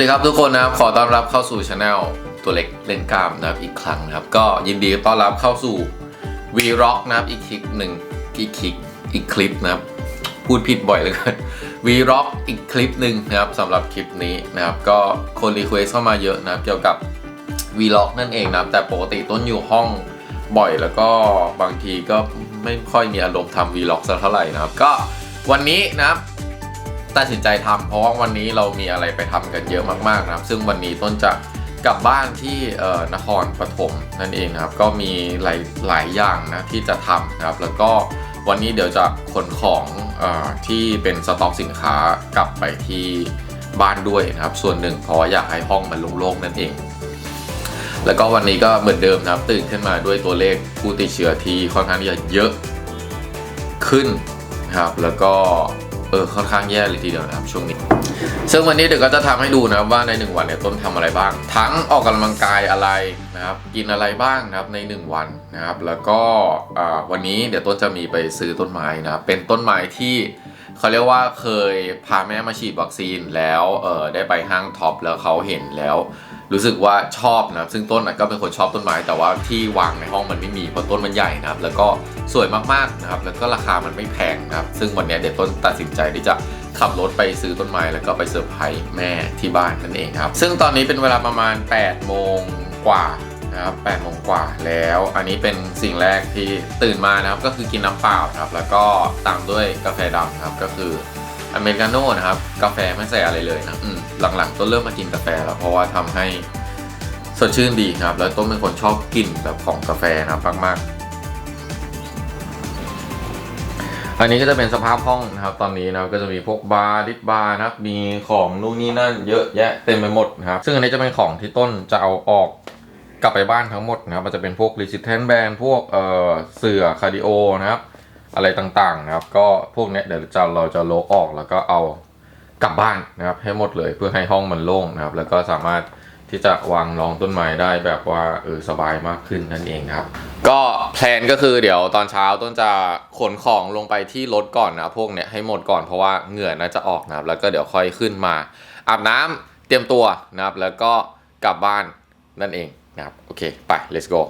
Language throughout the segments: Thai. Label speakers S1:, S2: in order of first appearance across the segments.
S1: สวัสดีครับทุกคนนะครับ ขอต้อนรับเข้าสู่ช anel ตัวเล็กเล่นกล้ามนะครับอีกครั้งนะครับ ก็ยินดีต้อนรับเข้าสู่ V Rock นะครับอีกคลิปหนึ่งอีกคลิปอีกคลิปนะครับ พูดผิดบ่อยเหลยกัน V Rock อีกคลิปหนึ่งนะครับสำหรับคลิปนี้นะครับ ก็คนรีเควสเข้ามาเยอะนะครับเกี่ยวกับ V Rock นั่นเองนะครับ แต่ปกติต้นอยู่ห้องบ่อยแล้วก็บางทีก็ไม่ค่อยมีอารมณ์ทำ V Rock สักเท่าไหร่นะครับ ก็วันนี้นะครับ ตัดสินใจทำเพราะว่าวันนี้เรามีอะไรไปทำกันเยอะมากๆนะครับ ซึ่งวันนี้ต้นจะกลับบ้านที่นครปฐมนั่นเองนะครับ ก็มีหลายหลายอย่างนะที่จะทำนะครับ แล้วก็วันนี้เดี๋ยวจะขนของอที่เป็นสต็อกสินค้ากลับไปที่บ้านด้วยนะครับ ส่วนหนึ่งเพราะอยากให้ห้องมันโล่งๆนั่นเอง แล้วก็วันนี้ก็เหมือนเดิมนะครับตื่นขึ้นมาด้วยตัวเลขผู้ติดเชื้อที่ค่อนข้างที่จะเยอะขึ้นนะครับ แล้วก็ เออค่อนข้างแย่เลยทีเดียวนะครับช่วงนี้ ซึ่งวันนี้เดี๋ยวก็จะทำให้ดูนะครับว่าใน 1 วันเนี่ยต้นทำอะไรบ้าง ทั้งออกกำลังกายอะไรนะครับกินอะไรบ้างนะครับใน 1 วันนะครับแล้วก็วันนี้เดี๋ยวต้นจะมีไปซื้อต้นไม้นะเป็นต้นไม้ที่ เขาเรียกว่าเคยพาแม่มาฉีดวัคซีนแล้วเออได้ไปห้างท็อปแล้วเขาเห็นแล้ว รู้สึกว่าชอบนะซึ่งต้นนะก็เป็นคนชอบต้นไม้ แต่ว่าที่วางในห้องมันไม่มีเพราะต้นมันใหญ่นะครับ แล้วก็สวยมากๆนะครับแล้วก็ราคามันไม่แพงนะครับ ซึ่งวันนี้เดี๋ยวต้นตัดสินใจที่จะขับรถไปซื้อต้นไม้แล้วก็ไปเซอร์ไพรส์แม่ที่บ้านนั่นเองครับ ซึ่งตอนนี้เป็นเวลาประมาณ8โมงกว่า นะครับ8โมงกว่าแล้ว อันนี้เป็นสิ่งแรกที่ตื่นมานะครับก็คือกินน้ำเปล่าครับแล้วก็ตามด้วยกาแฟดำครับก็คืออเมริกาโน่นะครับกาแฟไม่ใส่อะไรเลยนะอืมหลังๆต้นเริ่มมากินกาแฟแล้วเพราะว่าทำให้สดชื่นดีครับ แล้วต้นเป็นคนชอบกลิ่นแบบของกาแฟนะครับมากๆ อันนี้ก็จะเป็นสภาพห้องนะครับ ตอนนี้นะก็จะมีพวกบาร์ดิบาร์นะครับมีของนู่นนี่นั่นเยอะแยะเต็มไปหมดนะครับ ซึ่งอันนี้จะเป็นของที่ต้นจะเอาออก กลับไปบ้านทั้งหมดนะครับมันจะเป็นพวก resistant band พวกเอ่อเสื่อคาร์ดิโอนะครับ อะไรต่างๆนะครับ ก็พวกเนี้ยเดี๋ยวจะเราจะโลออกแล้วก็เอากลับบ้านนะครับ ให้หมดเลยเพื่อให้ห้องมันโล่งนะครับ แล้วก็สามารถที่จะวางรองต้นไม้ได้แบบว่าเออสบายมากขึ้นนั่นเองครับ ก็แพลนก็คือเดี๋ยวตอนเช้าต้นจะขนของลงไปที่รถก่อนนะพวกเนี้ยให้หมดก่อนเพราะว่าเหงื่อน่าจะออกนะครับ แล้วก็เดี๋ยวค่อยขึ้นมา อาบน้ำเตรียมตัวนะครับ แล้วก็กลับบ้านนั่นเอง นะครับโอเค ไป let's go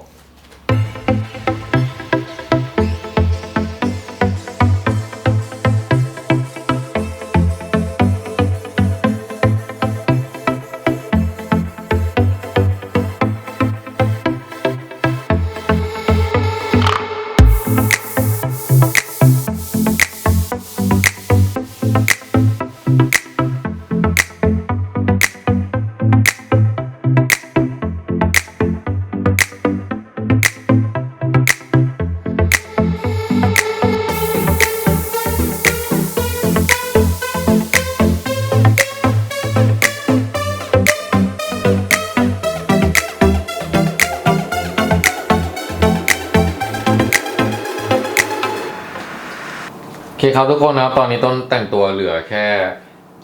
S1: ครับทุกคนนะครับ ตอนนี้ต้นแต่งตัวเหลือแค่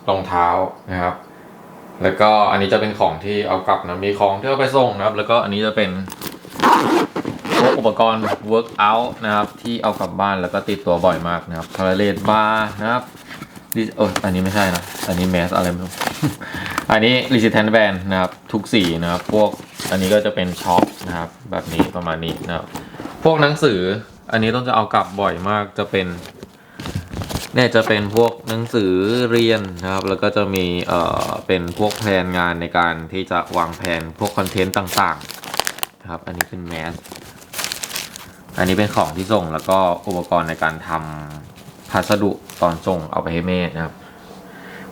S1: รองเท้านะครับ แล้วก็อันนี้จะเป็นของที่เอากลับนะ มีของที่เอาไปส่งนะครับ แล้วก็อันนี้จะเป็นพวกอุปกรณ์ workout นะครับที่เอากลับบ้านแล้วก็ติดตัวบ่อยมากนะครับพาราเลตบาร์นะครับดิเอออันนี้ไม่ใช่นะ อันนี้แมสอะไรไม่รู้ อันนี้ resistant band นะครับ ทุกสีนะครับ พวกอันนี้ก็จะเป็นช็อปนะครับ แบบนี้ประมาณนี้นะครับ พวกหนังสืออันนี้ต้องจะเอากลับบ่อยมากจะเป็น เนี่ยจะเป็นพวกหนังสือเรียนนะครับ แล้วก็จะมีเอ่อเป็นพวกแผนงานในการที่จะวางแผนพวกคอนเทนต์ต่างๆนะครับ อันนี้เป็นแมสอันนี้เป็นของที่ส่งแล้วก็อุปกรณ์ในการทำพัสดุตอนส่งเอาไปให้เมธนะครับ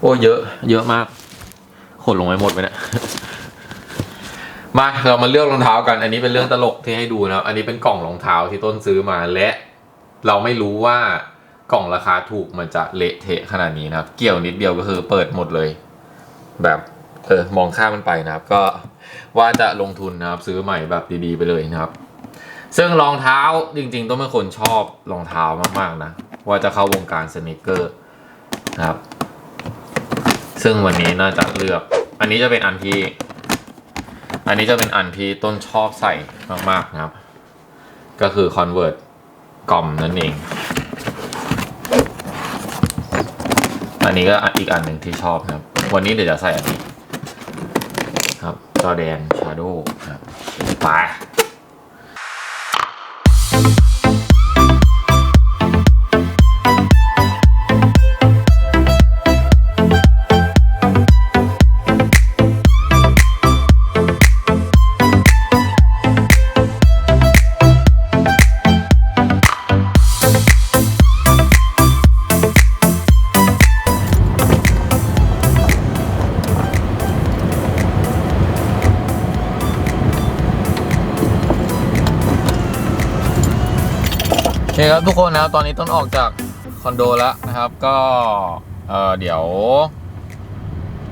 S1: โอ้เยอะ เยอะมากขนลงไปหมดไปเนี่ยมาเรามาเลือกรองเท้ากัน อันนี้เป็นเรื่องตลกที่ให้ดูนะครับ อันนี้เป็นกล่องรองเท้าที่ต้นซื้อมาและ เราไม่รู้ว่า กล่องราคาถูกมันจะเละเทะขนาดนี้นะครับ เกี่ยวนิดเดียวก็คือเปิดหมดเลย แบบเออมองข้ามมันไปนะครับ ก็ว่าจะลงทุนนะครับซื้อใหม่แบบดีๆไปเลยนะครับ ซึ่งรองเท้าจริงๆ ต้องเป็นคนชอบรองเท้ามากๆนะ ว่าจะเข้าวงการสเนคเกอร์นะครับ ซึ่งวันนี้น่าจะเลือก อันนี้จะเป็นอันที่ อันนี้จะเป็นอันที่ต้นชอบใส่มากๆนะครับ ก็คือ Convert กอมนั่นเอง อันนี้ก็อีกอันหนึ่งที่ชอบครับ วันนี้เดี๋ยวจะใส่อันนี้ ครับจอแดนชาโดว์ครับไป เคครับทุกคนนะครับตอนนี้ต้นออกจากคอนโดแล้วนะครับ ก็เออเดี๋ยว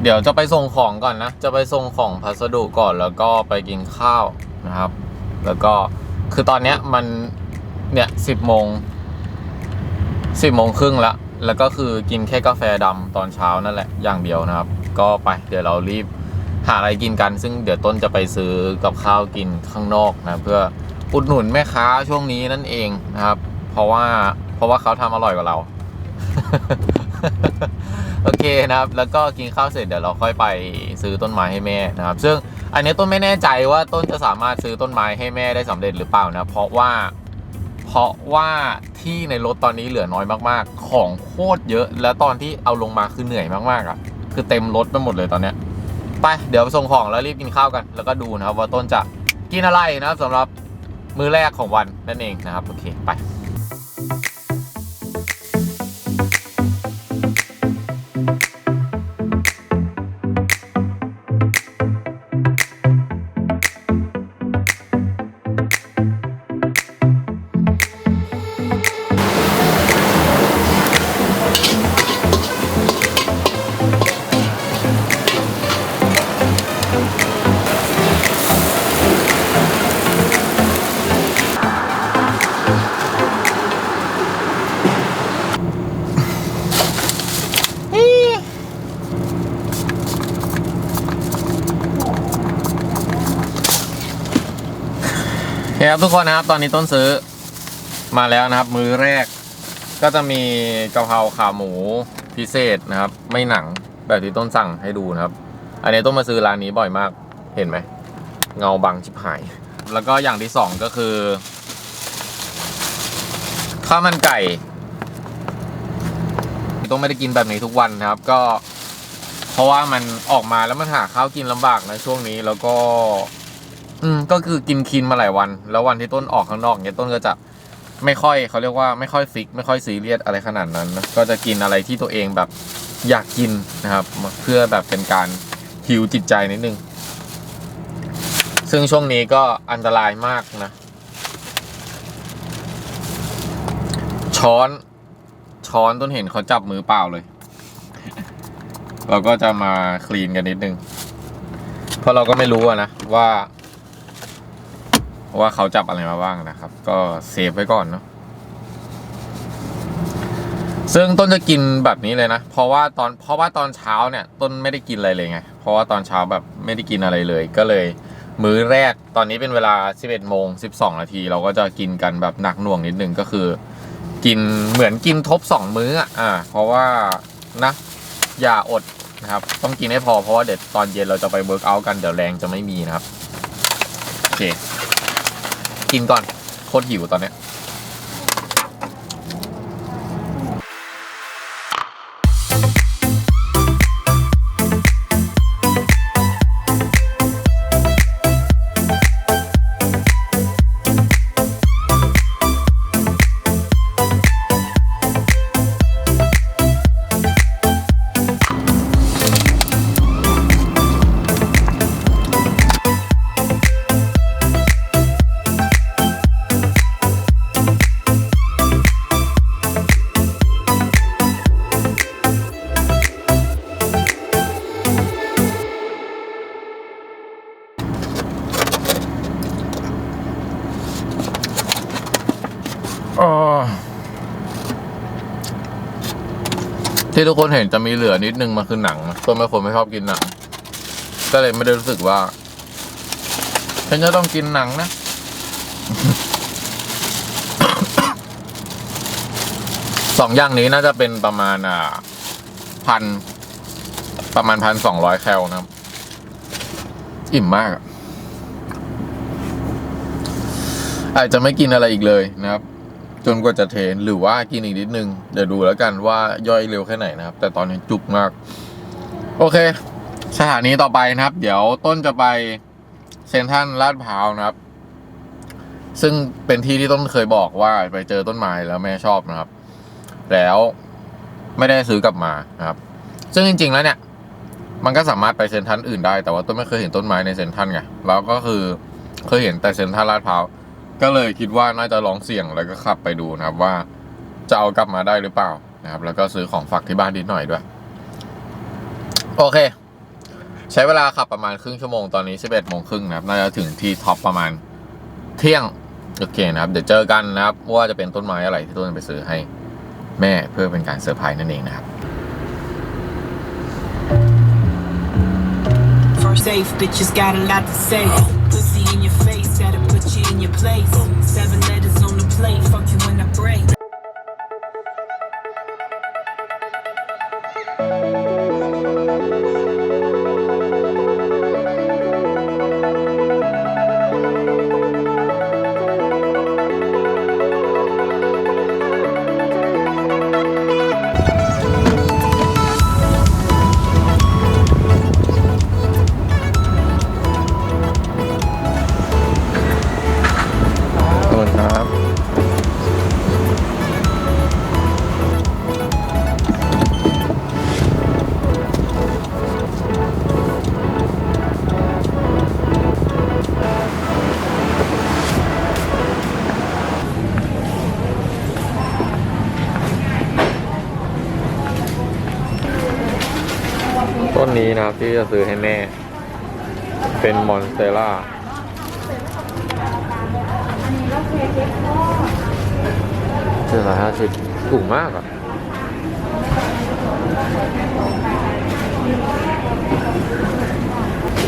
S1: เดี๋ยวจะไปส่งของก่อนนะ จะไปส่งของพัสดุก่อนแล้วก็ไปกินข้าวนะครับ แล้วก็คือตอนเนี้ยมันเนี่ยสิบโมงสิบโมงครึ่งละแล้วก็คือกินแค่กาแฟดำตอนเช้านั่นแหละอย่างเดียวนะครับ ก็ไปเดี๋ยวเรารีบหาอะไรกินกัน ซึ่งเดี๋ยวต้นจะไปซื้อกับข้าวกินข้างนอกนะ เพื่ออุดหนุนแม่ค้าช่วงนี้นั่นเองนะครับ เพราะว่าเพราะว่าเขาทำอร่อยกว่าเรา โอเคนะครับ แล้วก็กินข้าวเสร็จเดี๋ยวเราค่อยไปซื้อต้นไม้ให้แม่นะครับ ซึ่งอันนี้ต้นไม่แน่ใจว่าต้นจะสามารถซื้อต้นไม้ให้แม่ได้สำเร็จหรือเปล่านะเพราะว่าเพราะว่าที่ในรถตอนนี้เหลือน้อยมากๆ ของโคตรเยอะ แล้วตอนที่เอาลงมาคือเหนื่อยมากๆอะ คือเต็มรถไปหมดเลยตอนเนี้ยไปเดี๋ยวไปส่งของแล้วรีบกินข้าวกัน แล้วก็ดูนะครับว่าต้นจะกินอะไรนะครับสำหรับมื้อแรกของวันนั่นเองนะครับ โอเค ไป ทุกคนนะครับตอนนี้ต้นซื้อมาแล้วนะครับ มือแรก ก็จะมีกะเพราขาหมูพิเศษนะครับ ไม่หนังแบบที่ต้นสั่งให้ดูนะครับ อันนี้ต้นมาซื้อร้านนี้บ่อยมากเห็นไหมเงาบังชิบหาย แล้วก็อย่างที่สองก็คือข้าวมันไก่ต้องไม่ได้กินแบบนี้ทุกวันนะครับ ก็ เพราะว่ามันออกมาแล้วมันหาข้าวกินลำบากนะช่วงนี้แล้วก็ อืมก็คือกินคินมาหลายวัน แล้ววันที่ต้นออกข้างนอกเนี่ยต้นก็จะไม่ค่อยเขาเรียกว่าไม่ค่อยฟิก ไม่ค่อยซีเรียสอะไรขนาดนั้นนะก็จะกินอะไรที่ตัวเองแบบอยากกินนะครับ เพื่อแบบเป็นการฮิวจิตใจนิดนึง ซึ่งช่วงนี้ก็อันตรายมากนะ ช้อนช้อนต้นเห็นเขาจับมือเปล่าเลย เราก็จะมาคลีนกันนิดนึง เพราะเราก็ไม่รู้นะว่า ว่าเขาจับอะไรมาบ้างนะครับ ก็เซฟไว้ก่อนเนาะซึ่งต้นจะกินแบบนี้เลยนะ เพราะว่าตอนเพราะว่าตอนเช้าเนี่ยต้นไม่ได้กินอะไรเลยไง เพราะว่าตอนเช้าแบบไม่ได้กินอะไรเลย ก็เลย มื้อแรกตอนนี้เป็นเวลา 11โมง12 นาที เราก็จะกินกันแบบหนักหน่วงนิดนึงก็คือ กินเหมือนกินทบ 2 มื้ออะอ่าเพราะว่านะอย่าอดนะครับต้องกินให้พอเพราะว่าเดี๋ยวตอนเย็นเราจะไปเวิร์กอัลกันเดี๋ยวแรงจะไม่มีนะครับโอเค กินก่อนโคตรหิวตอนเนี้ย ที่ทุกคนเห็นจะมีเหลือนิดนึงมันคือหนังตัวไม่คนไม่ชอบกินหนังก็เลยไม่ได้รู้สึกว่าฉันจะต้องกินหนังนะ สองอย่างนี้น่าจะเป็นประมาณอ่าพันประมาณพันสองร้อยแคลนะครับอิ่มมาก อาจจะไม่กินอะไรอีกเลยนะครับ จนกว่าจะเทรนหรือว่ากินอีกนิดนึง เดี๋ยวดูแล้วกันว่าย่อยเร็วแค่ไหนนะครับ แต่ตอนนี้จุกมาก โอเค สถานีต่อไปนะครับ เดี๋ยวต้นจะไปเซนทันลาดพร้าวนะครับ ซึ่งเป็นที่ที่ต้นเคยบอกว่าไปเจอต้นไม้แล้วแม่ชอบนะครับ แล้วไม่ได้ซื้อกลับมานะครับ ซึ่งจริง ๆ แล้วเนี่ย มันก็สามารถไปเซนทันอื่นได้แต่ว่าต้นไม่เคยเห็นต้นไม้ในเซนทันไงแล้วก็คือเคยเห็นแต่เซนทันลาดพร้าว ก็เลยคิดว่าน่าจะลองเสี่ยงแล้วก็ขับไปดูนะครับว่าจะเอากลับมาได้หรือเปล่านะครับ แล้วก็ซื้อของฝากที่บ้านนิดหน่อยด้วย โอเค ใช้เวลาขับประมาณครึ่งชั่วโมงตอนนี้ 11โมงครึ่งนะครับ น่าจะถึงที่ท็อปประมาณเที่ยง โอเคนะครับ เดี๋ยวเจอกันนะครับ ว่าจะเป็นต้นไม้อะไรที่ต้นไปซื้อให้แม่เพื่อเป็นการเซอร์ไพรส์นั่นเองนะครับ
S2: First safe, bitches got a lot to say. Pussy in your face, you in your place. Seven letters on the plate, fuck you when I break.
S1: ที่จะซื้อให้แม่ เป็นมอนสเตล่าเจ็ดร้อยห้าสิบถูกมากอะ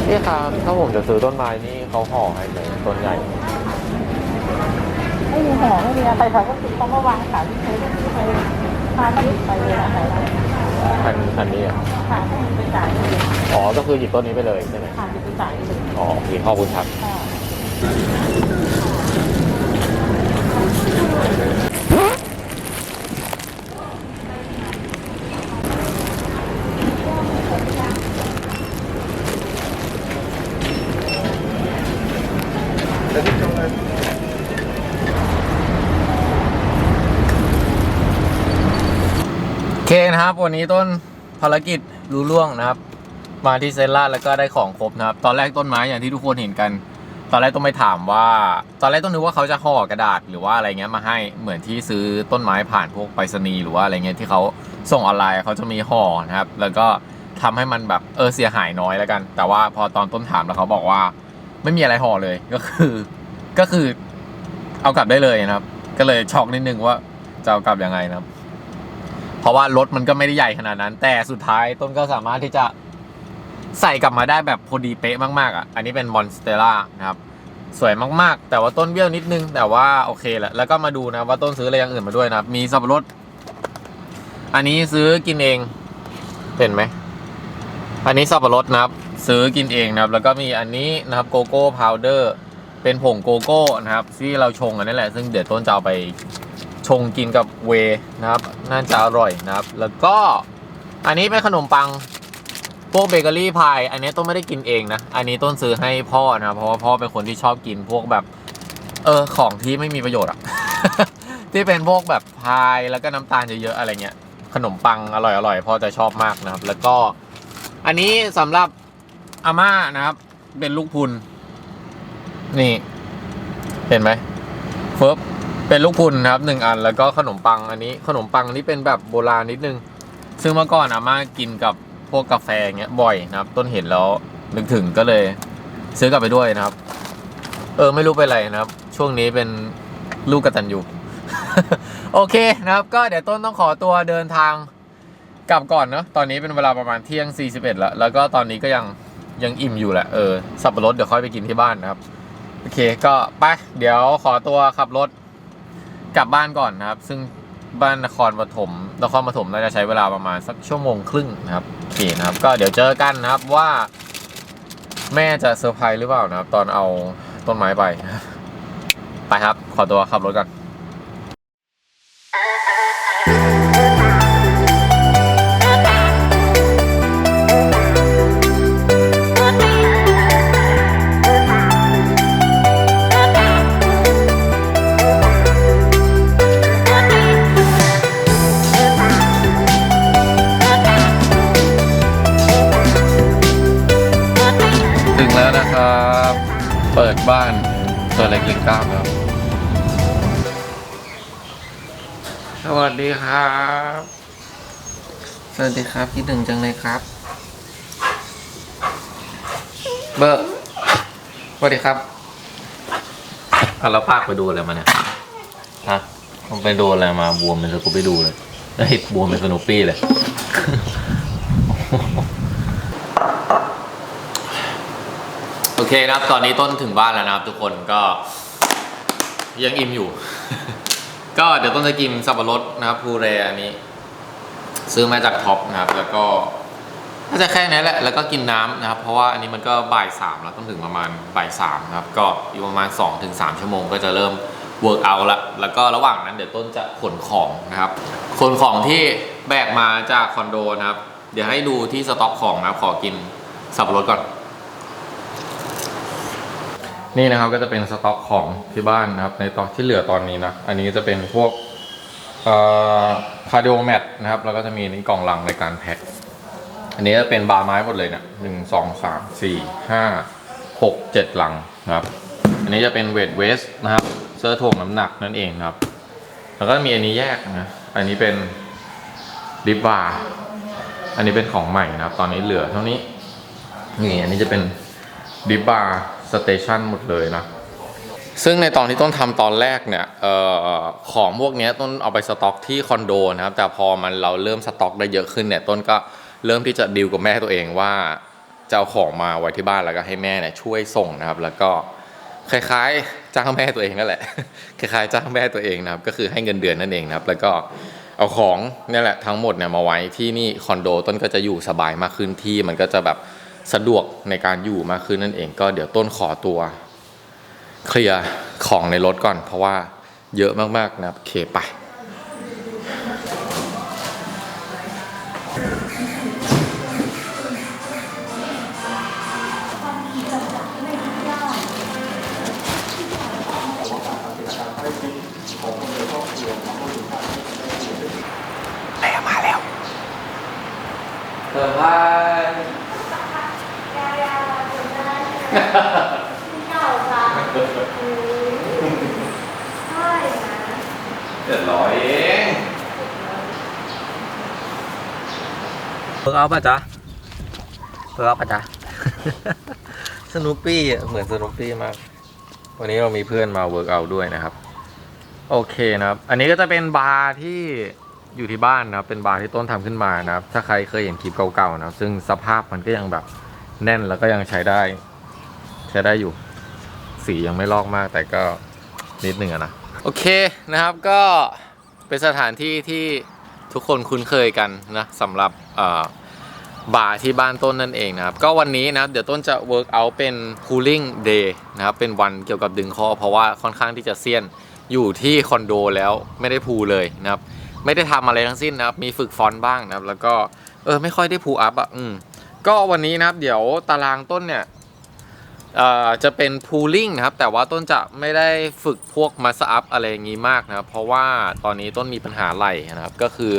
S1: พี่ครับถ้าผมจะซื้อต้นไม้นี่เขาห่อให้ไหมต้นใหญ่
S3: ไม่มีห่อไม่มีอะไรค่ะก็คือเขามาวางขายที่เซเว่นที่ไปทานที่ไปเลยนะ คะ
S1: อันอันนี้อะ
S3: ค่ะไปจ่ายเลย
S1: อ๋อ ก็คือหยิบต้นนี้ไปเลยใช่ไหม
S3: ค่ะไปจ่ายเลย
S1: อ๋อโอเคขอบคุณครับ
S3: ค่ะ
S1: นะครับ วันนี้ต้นภารกิจรู้ล่วงนะครับ มาที่เซนล่าแล้วก็ได้ของครบนะครับ ตอนแรกต้นไม้อย่างที่ทุกคนเห็นกัน ตอนแรกต้องไปถามว่า ตอนแรกต้องนึกว่าเขาจะห่อกระดาษหรือว่าอะไรเงี้ยมาให้เหมือนที่ซื้อต้นไม้ผ่านพวกไปรษณีย์หรือว่าอะไรเงี้ยที่เขาส่งออนไลน์เขาจะมีห่อนะครับ แล้วก็ทำให้มันแบบเออเสียหายน้อยแล้วกัน แต่ว่าพอตอนต้นถามแล้วเขาบอกว่า ไม่มีอะไรห่อเลยก็คือ ก็คือเอากลับได้เลยนะครับ ก็เลยช็อกนิดนึงว่าจะเอากลับยังไงนะครับ เพราะว่ารถมันก็ไม่ได้ใหญ่ขนาดนั้น แต่สุดท้ายต้นก็สามารถที่จะใส่กลับมาได้แบบพอดีเป๊ะมากๆอะอันนี้เป็นมอนสเตล่านะครับสวยมากๆ แต่ว่าต้นเบี้ยวนิดนึง แต่ว่าโอเคแหละแล้วก็มาดูนะว่าต้นซื้ออะไรอย่างอื่นมาด้วยนะมีสับปะรดอันนี้ซื้อกินเองเห็นไหมอันนี้สับปะรดนะครับ ซื้อกินเองนะครับ แล้วก็มีอันนี้นะครับโกโก้พาวเดอร์เป็นผงโกโก้นะครับที่เราชงกันนี่แหละ ซึ่งเดี๋ยวต้นจะเอาไป ชงกินกับเวนะครับ น่าจะอร่อยนะครับ แล้วก็อันนี้เป็นขนมปังพวกเบเกอรี่พาย อันนี้ต้นไม่ได้กินเองนะ อันนี้ต้นซื้อให้พ่อนะ เพราะว่าพ่อเป็นคนที่ชอบกินพวกแบบ เออ ของที่ไม่มีประโยชน์อะที่เป็นพวกแบบพายแล้วก็น้ำตาลเยอะๆอะไรเงี้ย ขนมปังอร่อยๆพ่อจะชอบมากนะครับ แล้วก็อันนี้สำหรับอาม่านะครับ เป็นลูกพุนนี่ เห็นไหมเฟิบ เป็นลูกพุนครับหนึ่งอันแล้วก็ขนมปังอันนี้ ขนมปังนี่เป็นแบบโบราณนิดนึง ซึ่งเมื่อก่อนอาม่ากินกับพวกกาแฟเงี้ยบ่อยนะครับ ต้นเห็นแล้วนึกถึงก็เลย ซื้อกลับไปด้วยนะครับ เออไม่รู้เป็นไรนะครับ ช่วงนี้เป็นลูกกระตันยูโอเคนะครับก็เดี๋ยวต้นต้องขอตัวเดินทางกลับก่อนเนาะตอนนี้เป็นเวลาประมาณเที่ยง 41 แล้ว แล้วก็ตอนนี้ก็ยังยังอิ่มอยู่แหละเออสับปะรดเดี๋ยวค่อยไปกินที่บ้านนะครับ โอเคก็ไปเดี๋ยวขอตัวขับรถ กลับบ้านก่อนนะครับ ซึ่งบ้านนครปฐมนครปฐมเราจะใช้เวลาประมาณสักชั่วโมงครึ่งนะครับโอเคนะครับ ก็เดี๋ยวเจอกันนะครับว่า แม่จะเซอร์ไพรส์หรือเปล่านะครับ ตอนเอาต้นไม้ไปไปครับ ขอตัวขับรถก่อนถึง สวัสดีครับคิดถึงจังเลยครับ เบอร์สวัสดีครับอะแล้วภาคไปดูอะไรมาเนี่ยฮะผมไปดูอะไรมาบวมเป็นสกูไปดูเลยไอ้ยบวมเป็นสนุปปี้เลย โอเคนะครับ ตอนนี้ต้นถึงบ้านแล้วนะครับ ทุกคนก็ ยังอิ่มอยู่ ก็เดี๋ยวต้นจะกินสับปะรดนะครับพูเรอันนี้ ซื้อมาจากท็อปนะครับ แล้วก็น่าจะแค่นี้แหละ แล้วก็กินน้ำนะครับ เพราะว่าอันนี้มันก็บ่ายสามแล้วต้องถึงประมาณบ่ายสามนะครับ ก็อีกประมาณ2-3ถึง3ชั่วโมงก็จะเริ่มเวิร์กเอาละ แล้วก็ระหว่างนั้นเดี๋ยวต้นจะขนของนะครับ ขนของที่แบกมาจากคอนโดนะครับ เดี๋ยวให้ดูที่สต็อกของนะครับ ขอกินสับปะรดก่อน นี่นะครับก็จะเป็นสต็อกของที่บ้านนะครับ ในตอนที่เหลือตอนนี้นะ อันนี้จะเป็นพวก คาร์ดิโอแมทนะครับ แล้วก็จะมีนี่กล่องลังในการแพ็คอันนี้จะเป็นบาร์ไม้หมดเลยเนะหนึ่งสองสามสี่ห้าหกเจ็ดลังนะครับ อันนี้จะเป็นเวทเวสนะครับเสื้อถ่วงน้ำหนักนั่นเองครับ แล้วก็มีอันนี้แยกนะ อันนี้เป็นดิบาร์อันนี้เป็นของใหม่นะครับ ตอนนี้เหลือเท่านี้ นี่อันนี้จะเป็นดิบาร์สเตชันหมดเลยนะ ซึ่งในตอนที่ต้นทำตอนแรกเนี่ยออของพวกนี้ต้นเอาไปสต็อกที่คอนโดนะครับ แต่พอมันเราเริ่มสต็อกได้เยอะขึ้นเนี่ยต้นก็เริ่มที่จะดีลกับแม่ตัวเองว่าจะเอาของมาไว้ที่บ้านแล้วก็ให้แม่เนี่ยช่วยส่งนะครับ แล้วก็คล้ายๆจ้างแม่ตัวเองนั่นแหละคล้ายๆจ้างแม่ตัวเองนะครับ ก็คือให้เงินเดือนนั่นเองนะครับ แล้วก็เอาของนี่แหละทั้งหมดเนี่ยมาไว้ที่นี่คอนโดต้นก็จะอยู่สบายมากขึ้นที่มันก็จะแบบสะดวกในการอยู่มากขึ้นนั่นเอง ก็เดี๋ยวต้นขอตัว เคลียร์ของในรถก่อน เพราะว่าเยอะมาก ๆ นะครับโอเคไปแล้วมาแล้วเซอร์ไพรส์ เจ็ดร้อยเอง
S4: เพิร์เอาป่ะจ๊ะเพิร์เอาป่ะจ๊ะ
S1: สนุปปี้เหมือนสนุปปี้มาก วันนี้เรามีเพื่อนมาเวิร์กเอาด้วยนะครับ โอเคนะครับ อันนี้ก็จะเป็นบาร์ที่อยู่ที่บ้านนะครับ เป็นบาร์ที่ต้นทำขึ้นมานะครับ ถ้าใครเคยเห็นคลิปเก่าๆนะครับ ซึ่งสภาพมันก็ยังแบบแน่นแล้วก็ยังใช้ได้ ใช้ได้อยู่ สียังไม่ลอกมากแต่ก็นิดหนึ่งอะนะ โอเคนะครับก็เป็นสถานที่ที่ทุกคนคุ้นเคยกันนะสำหรับ บาร์ที่บ้านต้นนั่นเองนะครับ ก็วันนี้นะครับ เดี๋ยวต้นจะ work out เป็น cooling day นะครับ เป็นวันเกี่ยวกับดึงคอ เพราะว่าค่อนข้างที่จะเซียนอยู่ที่คอนโดแล้วไม่ได้พูเลยนะครับ ไม่ได้ทำอะไรทั้งสิ้นนะครับ มีฝึกฟอนต์บ้างนะครับ แล้วก็เออไม่ค่อยได้พูอัพอะอืมก็วันนี้นะครับ เดี๋ยวตารางต้นเนี่ยจะเป็น pooling นะครับ แต่ว่าต้นจะไม่ได้ฝึกพวกมัสอัพอะไรอย่างนี้มากนะครับ เพราะว่าตอนนี้ต้นมีปัญหาไหล่นะครับ ก็คือ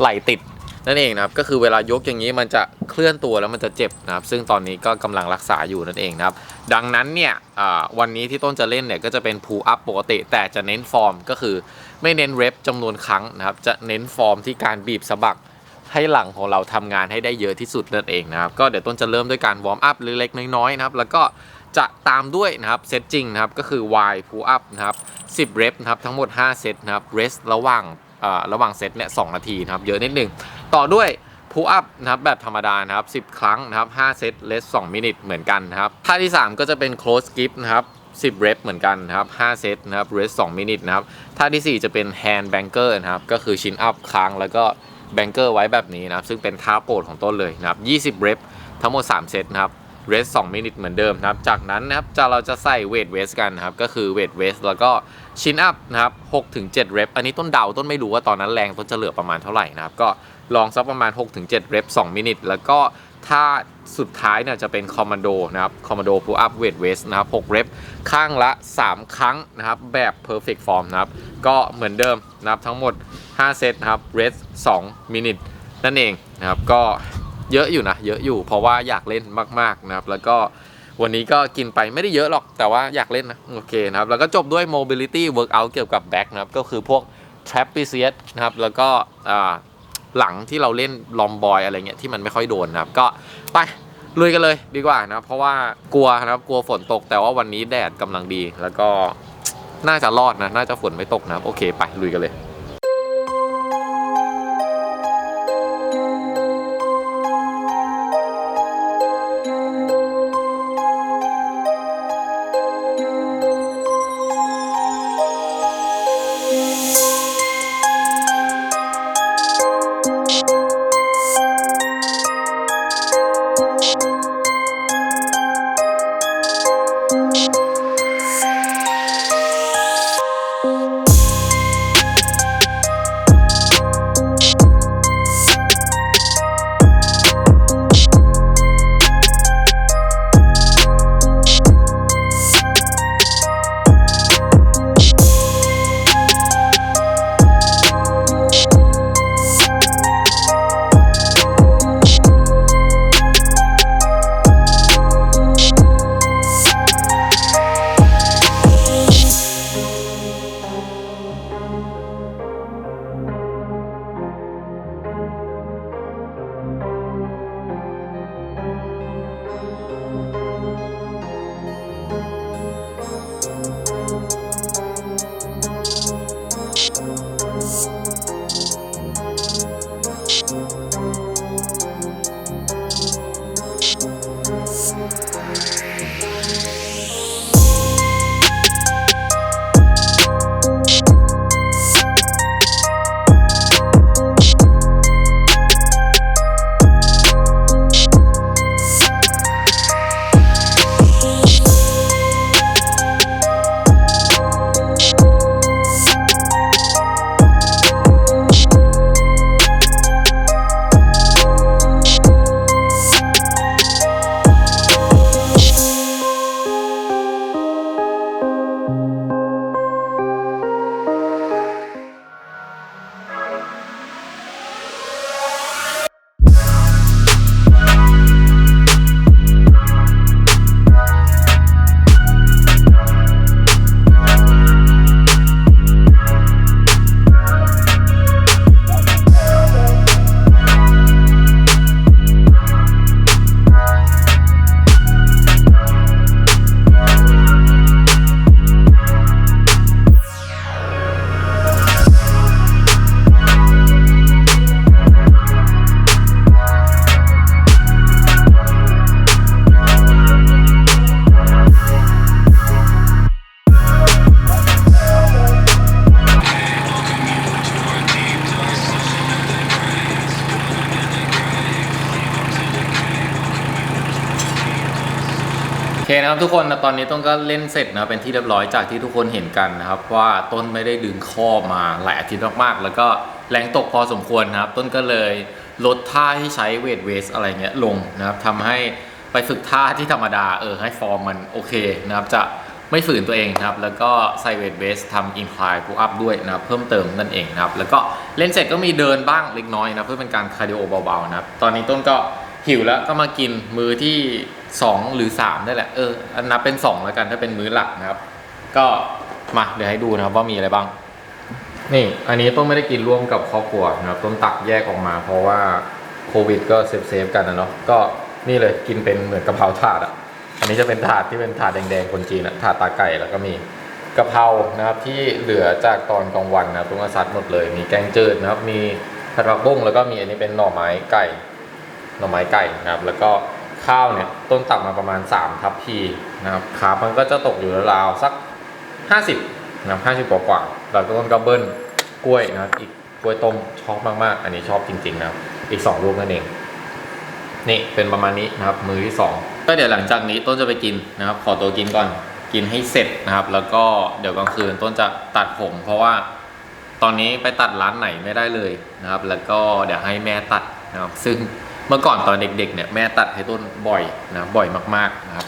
S1: ไหล่ติด นั่นเองนะครับก็คือเวลายกอย่างนี้มันจะเคลื่อนตัวแล้วมันจะเจ็บนะครับ ซึ่งตอนนี้ก็กำลังรักษาอยู่นั่นเองนะครับ ดังนั้นเนี่ยวันนี้ที่ต้นจะเล่นเนี่ยก็จะเป็น pull up ปกติ แต่จะเน้นฟอร์มก็คือไม่เน้นเรปจำนวนครั้งนะครับ จะเน้นฟอร์มที่การบีบสะบักให้หลังของเราทำงานให้ได้เยอะที่สุดนั่นเองนะครับ ก็เดี๋ยวต้นจะเริ่มด้วยการวอร์มอัพเล็กๆน้อยๆนะครับ แล้วก็จะตามด้วยนะครับเซตจริงนะครับก็คือ Y pull up นะครับ10เรปนะครับทั้งหมด 5 เซตนะครับ rest ระหว่าง ระหว่างเซตเนี่ย2นาทีนะครับเยอะนิดหนึ่งต่อด้วย pull up นะครับแบบธรรมดานะครับ10 ครั้งนะครับ5เซต rest 2มินิทเหมือนกันนะครับท่าที่ 3 ก็จะเป็น close grip นะครับ10เรปเหมือนกันนะครับ5เซตนะครับ rest 2มินิทนะครับท่าทีสี่ 4 จะเป็น hand banker นะครับก็คือ chin up ค้างแล้วก็แบงเกอร์ไว้แบบนี้นะครับซึ่งเป็นท่าโปรดของต้นเลยนะครับ20เรปทั้งหมด 3 เซตนะครับเรส2มินิทเหมือนเดิมนะครับจากนั้นนะครับจะเราจะใส่เวทเวสกันนะครับก็คือเวทเวสแล้วก็ ชินอัพนะครับ6ถึง7เรปอันนี้ต้นเดาต้นไม่รู้ว่าตอนนั้นแรงต้นจะเหลือประมาณเท่าไหร่นะครับ ก็ลองสักประมาณ6ถึง7เรป2มินิทแล้วก็ถ้าสุดท้ายเนี่ยจะเป็นคอมมานโดนะครับคอมมานโดพูอัพเวทเวสนะครับ6เรปข้างละ 3 ครั้งนะครับ แบบ perfect form นะครับ ก็เหมือนเดิมนะครับทั้งหมด 5 เซตนะครับเรส2มินิทนั่นเองนะครับ ก็เยอะอยู่นะ เยอะอยู่เพราะว่าอยากเล่นมาก ๆ นะครับ แล้วก็ วันนี้ก็กินไปไม่ได้เยอะหรอกแต่ว่าอยากเล่นนะ โอเคนะครับ แล้วก็จบด้วย mobility workout เกี่ยวกับ back นะครับ ก็คือพวก trapezius นะครับ แล้วก็หลังที่เราเล่นลอมบอยอะไรเงี้ยที่มันไม่ค่อยโดนนะครับ ก็ไปลุยกันเลยดีกว่านะเพราะว่ากลัวนะครับกลัวฝนตกแต่ว่าวันนี้แดดกำลังดี แล้วก็น่าจะรอดนะ น่าจะฝนไม่ตกนะครับโอเค ไปลุยกันเลย ทุกคนนะตอนนี้ต้นก็เล่นเสร็จนะเป็นที่เรียบร้อยจากที่ทุกคนเห็นกันนะครับ ว่าต้นไม่ได้ดึงข้อมาหลายอาทิตย์มากๆ แล้วก็แรงตกพอสมควรนะครับ ต้นก็เลยลดท่าที่ใช้เวทเวสอะไรเงี้ยลงนะครับทำให้ไปฝึกท่าที่ธรรมดาเออให้ฟอร์มมันโอเคนะครับจะไม่ฝืนตัวเองนะครับ แล้วก็ใส่เวทเวสทำอินคลายพูอัพด้วยนะครับ เพิ่มเติมนั่นเองนะครับ แล้วก็เล่นเสร็จก็มีเดินบ้างเล็กน้อยนะ เพื่อเป็นการคาร์ดิโอเบาๆนะครับ ตอนนี้ต้นก็ หิวแล้วก็มากินมือที่ 2 หรือ3ได้แหละเอออันนับเป็น 2 แล้วกันถ้าเป็นมื้อหลักนะครับ ก็มาเดี๋ยวให้ดูนะครับว่ามีอะไรบ้าง นี่อันนี้ต้นไม่ได้กินร่วมกับครอบครัวนะครับต้นตักแยกออกมา เพราะว่าโควิด ก็เซฟเซฟกันนะเนาะก็นี่เลยกินเป็นเหมือนกะเพราถาดอะอันนี้จะเป็นถาดที่เป็นถาดแดงๆคนจีนอะถาดตาไก่แล้วก็มีกะเพรานะครับที่เหลือจากตอนกลางวันนะครับต้นก็ซัดหมดเลย มีแกงจืดนะครับ มีผัดผักบุ้งแล้วก็มีอันนี้เป็นหน่อไม้ไก่ น่อไม้ไก่นะครับ แล้วก็ข้าวเนี่ยต้นตักมาประมาณ 3 ทัพพีนะครับขามันก็จะตกอยู่ราวๆสัก 50นะครับ50กว่ากว่าๆแล้วก็ต้นก็เบิ้ลกล้วยนะอีกกล้วยต้มชอบมากๆ อันนี้ชอบจริงๆนะครับอีก 2 ลูกนั่นเองนี่เป็นประมาณนี้นะครับมือที่ 2 ก็เดี๋ยวหลังจากนี้ต้นจะไปกินนะครับ ขอตัวกินก่อนกินให้เสร็จนะครับ แล้วก็เดี๋ยวกลางคืนต้นจะตัดผม เพราะว่าตอนนี้ไปตัดร้านไหนไม่ได้เลยนะครับ แล้วก็เดี๋ยวให้แม่ตัดนะครับซึ่ง เมื่อก่อนตอนเด็กๆเนี่ยแม่ตัดให้ต้นบ่อยนะบ่อยมากๆนะครับ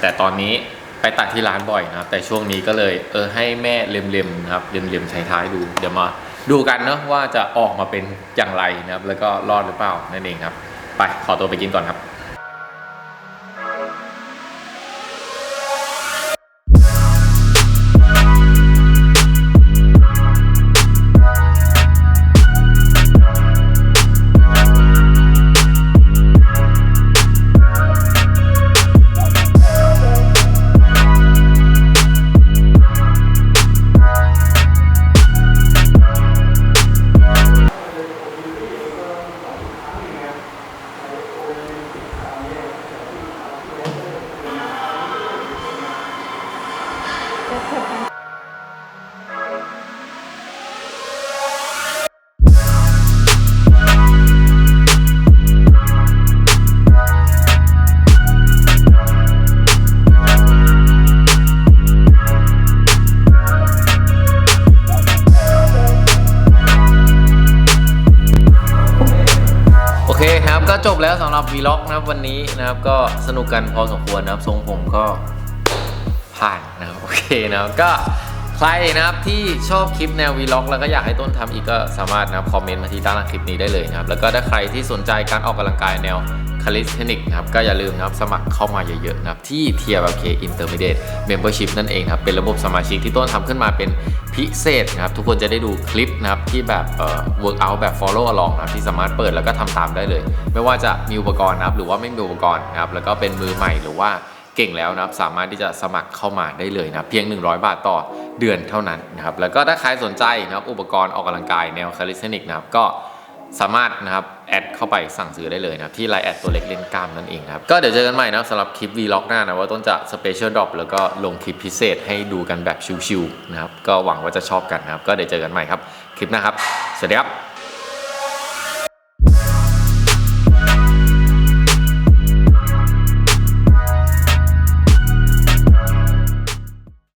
S1: แต่ตอนนี้ไปตัดที่ร้านบ่อยนะครับ แต่ช่วงนี้ก็เลยเออให้แม่เล็มๆนะครับเล็มๆใช้ท้ายดู เดี๋ยวมาดูกันเนาะว่าจะออกมาเป็นอย่างไรนะครับ แล้วก็รอดหรือเปล่านั่นเองครับ ไปขอตัวไปกินก่อนครับ วันนี้นะครับก็สนุกกันพอสมควรนะครับทรงผมก็ผ่านนะครับโอเคนะครับก็ ใครนะครับที่ชอบคลิปแนววีล็อกแล้วก็อยากให้ต้นทำอีกก็สามารถนะครับคอมเมนต์มาที่ด้านล่างคลิปนี้ได้เลยนะครับแล้วก็ถ้าใครที่สนใจการออกกำลังกายแนวคาลิสเทนิกนะครับก็อย่าลืมนะครับสมัครเข้ามาเยอะๆนะครับที่ TLK Intermediate Membership นั่นเองครับเป็นระบบสมาชิกที่ต้นทำขึ้นมาเป็นพิเศษนะครับทุกคนจะได้ดูคลิปนะครับที่แบบเอ่อ workout แบบ follow along นะครับที่สามารถเปิดแล้วก็ทำตามได้เลย ไม่ว่าจะมีอุปกรณ์นะครับหรือว่าไม่มีอุปกรณ์นะครับแล้วก็เป็นมือใหม่หรือว่า เก่งแล้วนะครับสามารถที่จะสมัครเข้ามาได้เลยนะเพียง 100 บาทต่อเดือนเท่านั้นนะครับแล้วก็ถ้าใครสนใจนะครับอุปกรณ์ออกกำลังกายแนวคาลิสเทนิกนะครับก็สามารถนะครับแอดเข้าไปสั่งซื้อได้เลยนะครับที่ไลน์แอดตัวเล็กเล่นกล้ามนั่นเองครับก็เดี๋ยวเจอกันใหม่นะสำหรับคลิป vlog หน้านะว่าต้นจะสเปเชียลดรอปแล้วก็ลงคลิปพิเศษให้ดูกันแบบชิวๆนะครับก็หวังว่าจะชอบกันนะครับก็เดี๋ยวเจอกันใหม่ครับคลิปหน้าครับสวัสดีครับ